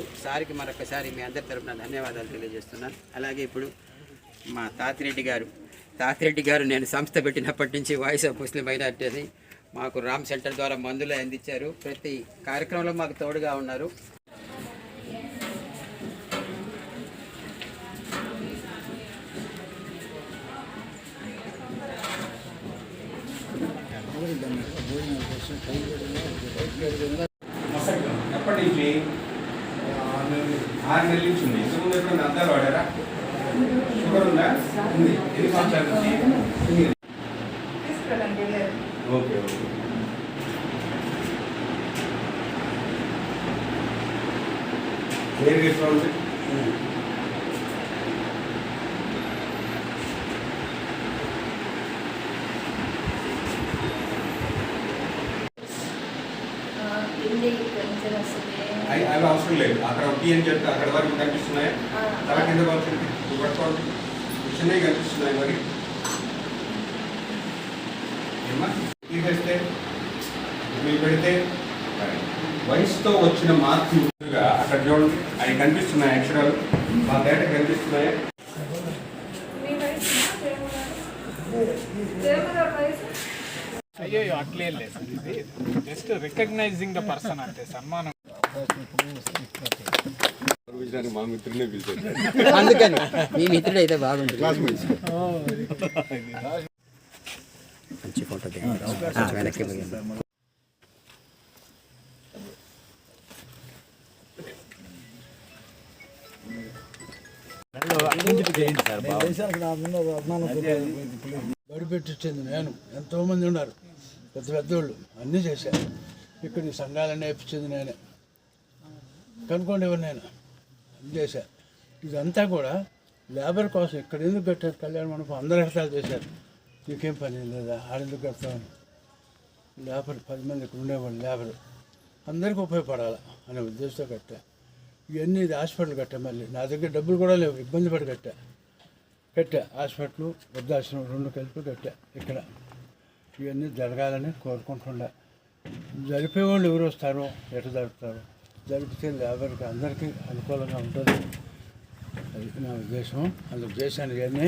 ఉన్నారు సార్కి మరొకసారి మీ అందరి తరపున ధన్యవాదాలు తెలియజేస్తున్నాను. అలాగే ఇప్పుడు మా తాతిరెడ్డి గారు. తాతిరెడ్డి గారు నేను సంస్థ పెట్టినప్పటి నుంచి వాయిస్ ఆఫ్ ముస్లిం మైనార్టీ అని మాకు రామ్ సెంటర్ ద్వారా మందులు అందించారు. ప్రతి కార్యక్రమంలో మాకు తోడుగా ఉన్నారు. ఎప్పటి నుంచి ఆరు నెలల నుంచి ఉంది. ఇంతకుముందు ఎప్పుడైనా అద్దాలు వాడారా? షుగర్ ఉందా? ఉంది. ఎన్ని సంవత్సరాల నుంచి? Okay okay. వేరు ఎట్లా ఉంది అవి అవి అవసరం లేదు. అక్కడ అని చెప్తే అక్కడ వరకు కనిపిస్తున్నాయి. తల కింద పట్టుకోండి చిన్నవి కనిపిస్తున్నాయి మరి. ఏమ్మా? తీసేస్తే? మీరు పెడితే? వయసుతో వచ్చిన మార్పులుగా అక్కడ చూడండి. అవి కనిపిస్తున్నాయి అక్షరాలు. మా డేటా కనిపిస్తున్నాయి. అయ్యో అట్లేం లేదు. జస్ట్ రికగ్నైజింగ్ ద పర్సన్ అంతే. సన్మానం మా మిత్రునే పిలిచారు అందుకని. మీ మిత్రుడు అయితే బాగుంటుంది. మంచి ఫోటో వెనక్కి పోయండి. బడి పెట్టించింది నేను. ఎంతోమంది ఉన్నారు. పెద్ద పెద్దోళ్ళు. అన్నీ చేశాను ఇక్కడ ఈ సంఘాలన్నీ నేర్పించింది నేనే. కనుక్కోండి ఎవరు నేను చేశా ఇదంతా కూడా లేబర్ కోసం ఇక్కడ ఎందుకు కట్టారు కళ్యాణ మండపం? అందరు ఎగతాలు చేశారు. నీకేం పని లేదా? ఆడెందుకు కడతామని లేబర్ పది మంది ఇక్కడ ఉండేవాళ్ళు లేబర్. అందరికీ ఉపయోగపడాలి అనే ఉద్దేశంతో కట్టా. ఇవన్నీ ఇది హాస్పిటల్ కట్టా మళ్ళీ. నా దగ్గర డబ్బులు కూడా లేవు. ఇబ్బంది పడి కట్టా. కట్టా. హాస్పిటల్ వృద్ధాశ్రమం రెండు కలిపి కట్టా ఇక్కడ. ఇవన్నీ జరగాలని కోరుకుంటుండే జరిపేవాళ్ళు ఎవరు వస్తారో ఎటు జరుపుతారో. జరిపితే లేబర్కి అందరికీ అనుకూలంగా ఉంటుంది. అది నా ఉద్దేశం. అందుకు చేశాను కానీ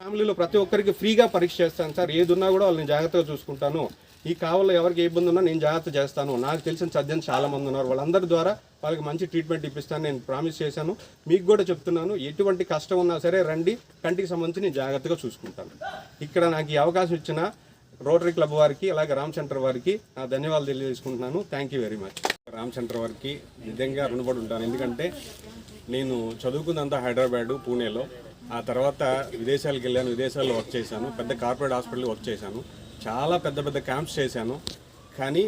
ఫ్యామిలీలో ప్రతి ఒక్కరికి ఫ్రీగా పరీక్ష చేస్తాను సార్. ఏది ఉన్నా కూడా వాళ్ళని జాగ్రత్తగా చూసుకుంటాను. ఈ కావాలో ఎవరికి ఏ ఇబ్బంది ఉన్నా నేను జాగ్రత్త చేస్తాను. నాకు తెలిసిన సర్జన్ చాలా మంది ఉన్నారు. వాళ్ళందరి ద్వారా వాళ్ళకి మంచి ట్రీట్మెంట్ ఇప్పిస్తాను. నేను ప్రామిస్ చేశాను. మీకు కూడా చెప్తున్నాను. ఎటువంటి కష్టం ఉన్నా సరే రండి. కంటికి సంబంధించి నేను జాగ్రత్తగా చూసుకుంటాను. ఇక్కడ నాకు ఈ అవకాశం ఇచ్చిన రోటరీ క్లబ్ వారికి అలాగే రామ్ సెంటర్ వారికి నా ధన్యవాదాలు తెలియజేసుకుంటున్నాను. Thank you very much Ram centre వారికి నిజంగా రుణపడి ఉంటాను. ఎందుకంటే నేను చదువుకున్నంత హైదరాబాద్ పూణేలో. ఆ తర్వాత విదేశాలకు వెళ్ళాను విదేశాల్లో వర్క్ చేశాను పెద్ద కార్పొరేట్ హాస్పిటల్లో వర్క్ చేశాను. చాలా పెద్ద పెద్ద క్యాంప్స్ చేశాను. కానీ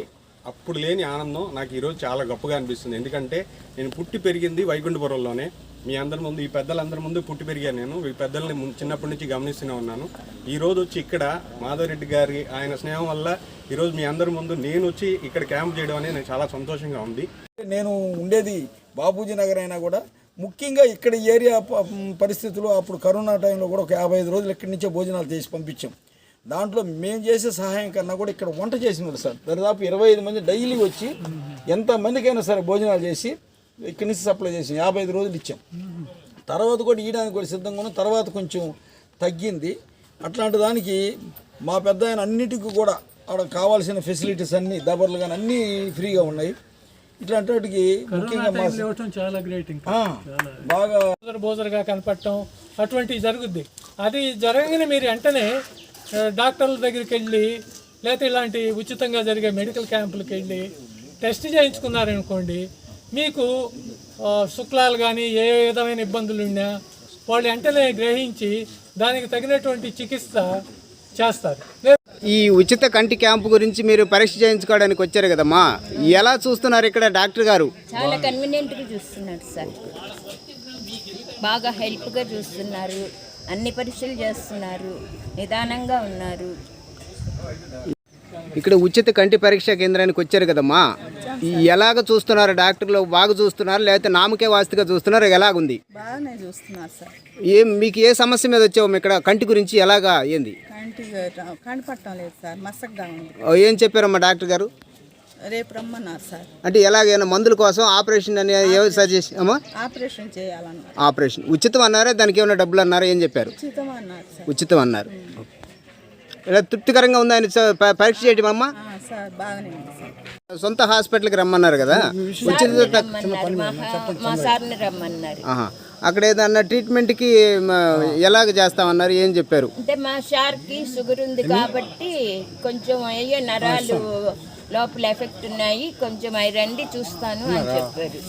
అప్పుడు లేని ఆనందం నాకు ఈరోజు చాలా గొప్పగా అనిపిస్తుంది. ఎందుకంటే నేను పుట్టి పెరిగింది వైకుంఠపురంలోనే. మీ అందరి ముందు ఈ పెద్దలందరి ముందు పుట్టి పెరిగాను నేను. ఈ పెద్దల్ని చిన్నప్పటి నుంచి గమనిస్తూనే ఉన్నాను. ఈ రోజు వచ్చి ఇక్కడ మాధవరెడ్డి గారి ఆయన స్నేహం వల్ల ఈరోజు మీ అందరి ముందు నేను వచ్చి ఇక్కడ క్యాంప్ చేయడం అనేది నాకు చాలా సంతోషంగా ఉంది. నేను ఉండేది బాపూజీ నగర్ అయినా కూడా. ముఖ్యంగా ఇక్కడ ఈ ఏరియా పరిస్థితులు అప్పుడు కరోనా టైంలో కూడా ఒక యాభై ఐదు రోజులు ఇక్కడి నుంచే భోజనాలు చేసి పంపించాం. దాంట్లో మేము చేసే సహాయం కన్నా కూడా ఇక్కడ వంట చేసింది సార్. దాదాపు ఇరవై ఐదు మంది డైలీ వచ్చి ఎంత మందికైనా సరే భోజనాలు చేసి ఇక్కడి నుంచి సప్లై చేసాం. యాభై ఐదు రోజులు ఇచ్చాం. తర్వాత కూడా ఇయడానికి కూడా సిద్ధంగా ఉన్నాం. తర్వాత కొంచెం తగ్గింది. అట్లాంటి దానికి మా పెద్ద ఆయన అన్నిటికీ కూడా అక్కడ కావాల్సిన ఫెసిలిటీస్ అన్నీ దబర్లు కానీ అన్నీ ఫ్రీగా ఉన్నాయి. ఇట్లాంటి వాటికి ముఖ్యంగా చాలా గ్రేట్ బాగా బోజర్ బోజర్గా కనపడటం అటువంటివి జరుగుద్ది. అది జరగగానే మీరు వెంటనే డాక్టర్ల దగ్గరికి వెళ్ళి లేకపోతే ఇలాంటి ఉచితంగా జరిగే మెడికల్ క్యాంపులకు వెళ్ళి టెస్ట్ చేయించుకున్నారనుకోండి మీకు శుక్లాలు కానీ ఏ విధమైన ఇబ్బందులు ఉన్నా వాళ్ళు వెంటనే గ్రహించి దానికి తగినటువంటి చికిత్స చేస్తారు. ఈ ఉచిత కంటి క్యాంపు గురించి మీరు పరీక్ష చేయించుకోవడానికి వచ్చారు కదమ్మా? ఎలా చూస్తున్నారు ఇక్కడ డాక్టర్ గారు? చాలా కన్వీనియంట్గా చూస్తున్నారు సార్. బాగా హెల్ప్గా చూస్తున్నారు. అన్ని పరీక్షలు చేస్తున్నారు. నిదానంగా ఉన్నారు. ఇక్కడ ఉచిత కంటి పరీక్ష కేంద్రానికి వచ్చారు కదమ్మా? ఎలాగ చూస్తున్నారు? డాక్టర్లు బాగా చూస్తున్నారు లేకపోతే నామకే వాస్తుగా చూస్తున్నారు? ఎలాగుంది? బాగానే చూస్తున్నారు సార్. ఏం మీకు ఏ సమస్య మీద వచ్చావు? ఇక్కడ కంటి గురించి ఎలాగా ఏంది? కంటి కనపడటం లేదు సార్ మసగ్గా ఉంది. ఓ, ఏం చెప్పారమ్మా డాక్టర్ గారు? రేపు రమ్మన్నారు సార్. అంటే ఎలాగైనా మందుల కోసం ఆపరేషన్ అని ఏ సజెస్ట్ అమ్మా? ఆపరేషన్ చేయాలన్నారు. ఆపరేషన్. ఉచితం అన్నారా? దానికి ఏమైనా డబ్బులు అన్నారా? ఏం చెప్పారు? ఉచితం అన్నారు ఉచితం అన్నారు. ఇలా తృప్తికరంగా ఉందా ఆయన పరీక్ష చేయటం అమ్మా ఆ, సార్ బాగానే ఉంది సార్. సొంత హాస్పిటల్కి రమ్మన్నారు కదా? ఉచిత రమ్మన్నారు. మా మా సార్ని రమ్మన్నారు. ఆహా. అక్కడ ఏదన్నా ట్రీట్మెంట్కి మ, ఎలాగ చేస్తామన్నారు? ఏం చెప్పారు? అంటే మా సార్కి షుగర్ ఉంది కాబట్టి కొంచెం అయ్యే నరాలు లోపల ఎఫెక్ట్ ఉన్నాయి. కొంచెం అవి రండి చూస్తాను అని చెప్పారు.